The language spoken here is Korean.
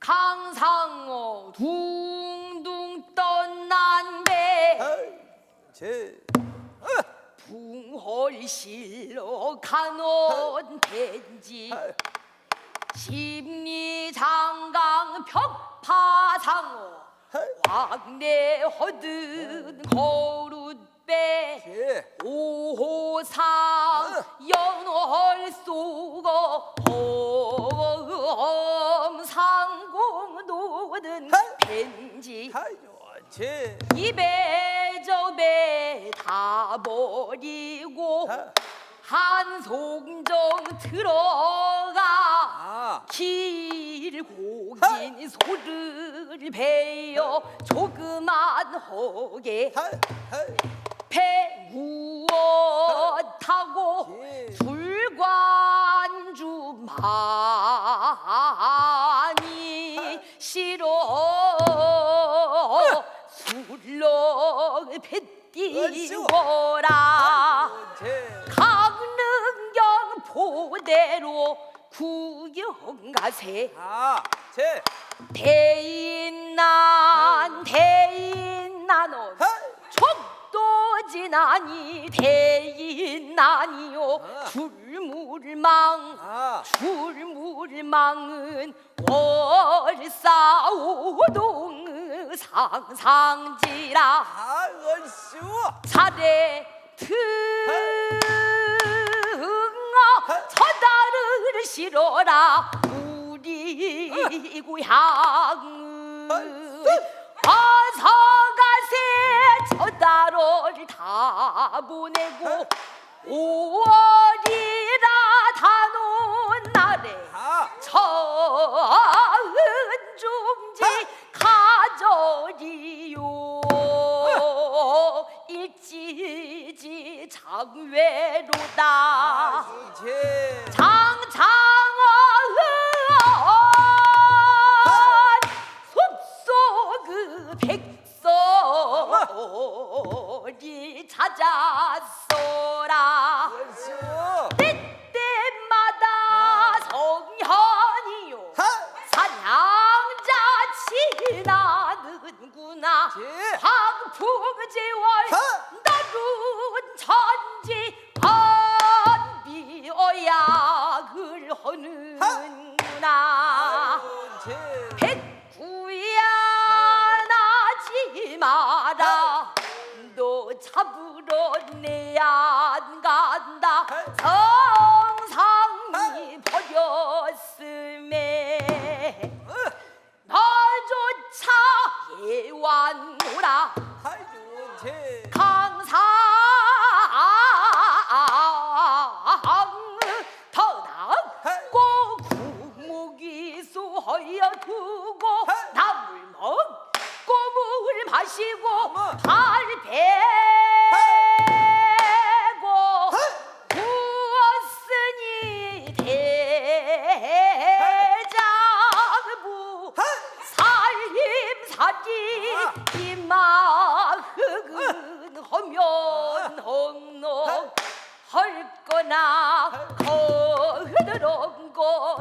상상어 둥둥 떠난 배. 제 붕홀실로 가놓은 벤지 심리장강 벽파상어 왕래 허든 거룻배 제 오호상 노든 벤지. 제 입에 저배 다 버리고 한 송정 들어가 아! 길고 긴 소를 베어 조그만 허게 배 무어 타고 예. 술관주 많이 싫어 술렁 제 강릉경 포대로 구경 가세. 아 제. 대인난 대인난은 촉도 지나니 대인난이요. 아. 줄물망 아. 줄물망은 월사오동 상상지라. 아, 얼쑤 차례 등어 서다를 실어라 우리 고향은. 어서 가세 저다를 다 보내고 5월이라 다놓은 날에 아 처은 중지 가져리요. 일지지 장외로다. 제. 숲속 그 백설이 찾았 얼쑤 때때마다 성현이요. 사냥자 지나는구나. 제. 황풍제월 잡으러 내안 간다 정상이 버렸음에 너조차 예완노라. 아이고 제 강상 더남고 구목이 쏘여 두고 나물 먹고 물 마시고 발 베고 부었으니 대장부 살림살이 이마흑은 허면 헝농 헐거나 거드런 거